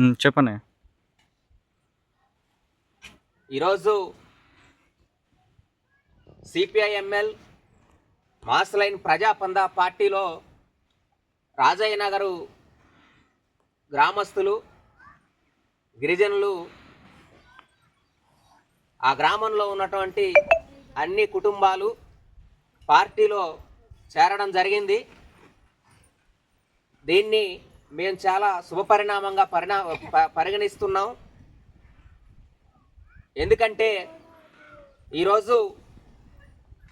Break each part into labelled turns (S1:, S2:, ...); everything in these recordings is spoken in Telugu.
S1: చెప్పనే. చెప్పండి
S2: ఈరోజు సిపిఐఎంఎల్ మాస్లైన్ ప్రజాపంద పార్టీలో రాజయ్య నగరు గ్రామస్తులు గిరిజనులు ఆ గ్రామంలో ఉన్నటువంటి అన్ని కుటుంబాలు పార్టీలో చేరడం జరిగింది. దీన్ని మేము చాలా శుభపరిణామంగా పరిణా ప- పరిగణిస్తున్నాం. ఎందుకంటే ఈరోజు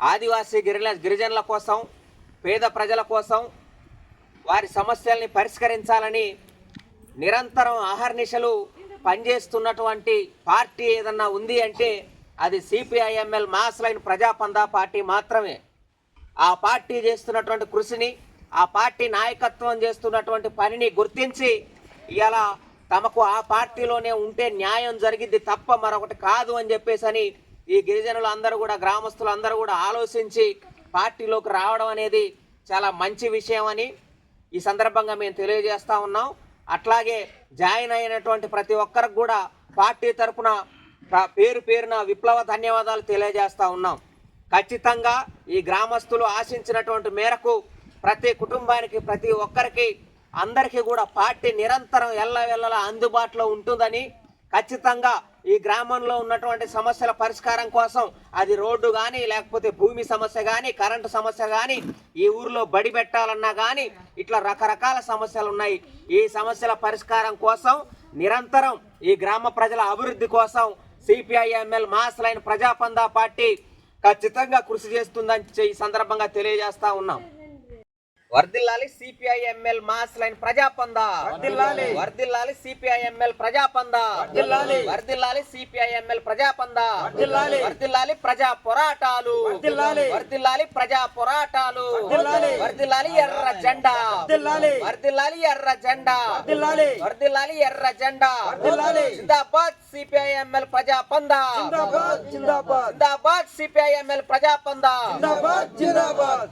S2: ఆదివాసీ గిరిజన గిరిజనుల కోసం పేద ప్రజల కోసం వారి సమస్యల్ని పరిష్కరించాలని నిరంతరం ఆహర్నిశలు పనిచేస్తున్నటువంటి పార్టీ ఏదన్నా ఉంది అంటే అది CPIML mass line Prajapantha party మాత్రమే. ఆ పార్టీ చేస్తున్నటువంటి కృషిని ఆ పార్టీ నాయకత్వం చేస్తున్నటువంటి పనిని గుర్తించి ఇలా తమకు ఆ పార్టీలోనే ఉంటే న్యాయం జరిగిద్ది తప్ప మరొకటి కాదు అని చెప్పేసి అని ఈ గిరిజనులు అందరూ కూడా గ్రామస్తులు అందరూ కూడా ఆలోచించి పార్టీలోకి రావడం అనేది చాలా మంచి విషయం అని ఈ సందర్భంగా మేము తెలియజేస్తూ ఉన్నాం. అట్లాగే జాయిన్ అయినటువంటి ప్రతి ఒక్కరికి కూడా పార్టీ తరఫున పేరు పేరున విప్లవ ధన్యవాదాలు తెలియజేస్తూ ఉన్నాం. ఖచ్చితంగా ఈ గ్రామస్తులు ఆశించినటువంటి మేరకు ప్రతి కుటుంబానికి ప్రతి ఒక్కరికి అందరికీ కూడా పార్టీ నిరంతరం ఎల్లవెల్లలా అందుబాటులో ఉంటుందని ఖచ్చితంగా ఈ గ్రామంలో ఉన్నటువంటి సమస్యల పరిష్కారం కోసం అది రోడ్డు కానీ లేకపోతే భూమి సమస్య కానీ కరెంటు సమస్య కానీ ఈ ఊర్లో బడి పెట్టాలన్నా కానీ ఇట్లా రకరకాల సమస్యలు ఉన్నాయి. ఈ సమస్యల పరిష్కారం కోసం నిరంతరం ఈ గ్రామ ప్రజల అభివృద్ధి కోసం CPIML mass line Prajapantha party ఖచ్చితంగా కృషి చేస్తుందని ఈ సందర్భంగా తెలియజేస్తా ఉన్నాం. వర్దిల్లాలి సిపిఐఎంఎల్ మాస్ లైన్ ప్రజాపందా
S3: వర్ధిల్లాలి.
S2: వర్దిల్లాలి సిపిఐఎంఎల్ ప్రజాపందా
S3: వర్ధిల్లాలి.
S2: వర్దిల్లాలి సిపిఐఎంఎల్ ప్రజాపందా
S3: వర్ధిల్లాలి.
S2: వర్దిల్లాలి ప్రజా పోరాటాలు
S3: వర్ధిల్లాలి.
S2: వర్దిల్లాలి ప్రజా పోరాటాలు
S3: వర్ధిల్లాలి.
S2: వర్దిల్లాలి ఎర్ర జెండా
S3: వర్ధిల్లాలి.
S2: వర్దిల్లాలి ఎర్ర జెండా
S3: వర్ధిల్లాలి.
S2: వర్దిల్లాలి ఎర్ర జెండా
S3: వర్ధిల్లాలి.
S2: జిందాబాద్ సిపిఐఎంఎల్ ప్రజాపందా
S3: జిందాబాద్ జిందాబాద్
S2: జిందాబాద్ సిపిఐఎంఎల్ ప్రజాపందా
S3: జిందాబాద్ జిందాబాద్